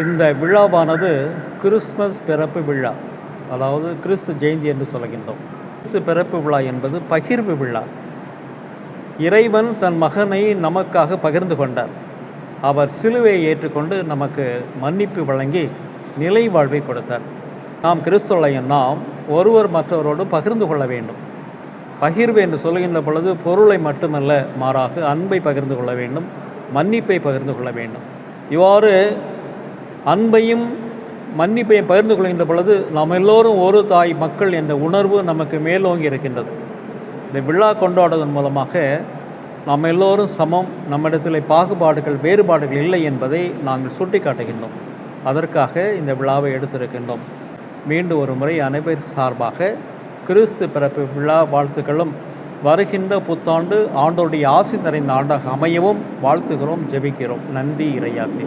இந்த விழாவானது கிறிஸ்மஸ் பிறப்பு விழா அதாவது கிறிஸ்து ஜெயந்தி என்று சொல்கின்றோம். கிறிஸ்து பிறப்பு விழா என்பது பகிர்வு விழா. இறைவன் தன் மகனை நமக்காக பகிர்ந்து கொண்டார். அவர் சிலுவையை ஏற்றுக்கொண்டு நமக்கு மன்னிப்பு வழங்கி நிலை வாழ்வை கொடுத்தார். நாம் கிறிஸ்துவளையும் நாம் ஒருவர் மற்றவரோடு பகிர்ந்து கொள்ள வேண்டும். பகிர்வு என்று சொல்கின்ற பொழுது பொருளை மட்டுமல்ல மாறாக அன்பை பகிர்ந்து கொள்ள வேண்டும் மன்னிப்பை பகிர்ந்து கொள்ள வேண்டும். இவ்வாறு அன்பையும் மன்னிப்பையும் பகிர்ந்து கொள்கின்ற பொழுது நாம் எல்லோரும் ஒரு தாய் மக்கள் என்ற உணர்வு நமக்கு மேலோங்கி இருக்கின்றது. இந்த விழா கொண்டாடுவதன் மூலமாக நாம் எல்லோரும் சமம் நம்மிடத்தில் பாகுபாடுகள் வேறுபாடுகள் இல்லை என்பதை நாங்கள் சுட்டிக்காட்டுகின்றோம். அதற்காக இந்த விழாவை எடுத்திருக்கின்றோம். மீண்டும் ஒரு முறை அனைவர் சார்பாக கிறிஸ்து பிறப்பு விழா வாழ்த்துக்களும் வருகின்ற புத்தாண்டு ஆண்டோருடைய ஆசி நிறைந்த ஆண்டாக அமையவும் வாழ்த்துகிறோம் ஜெபிக்கிறோம். நன்றி இறையாசி.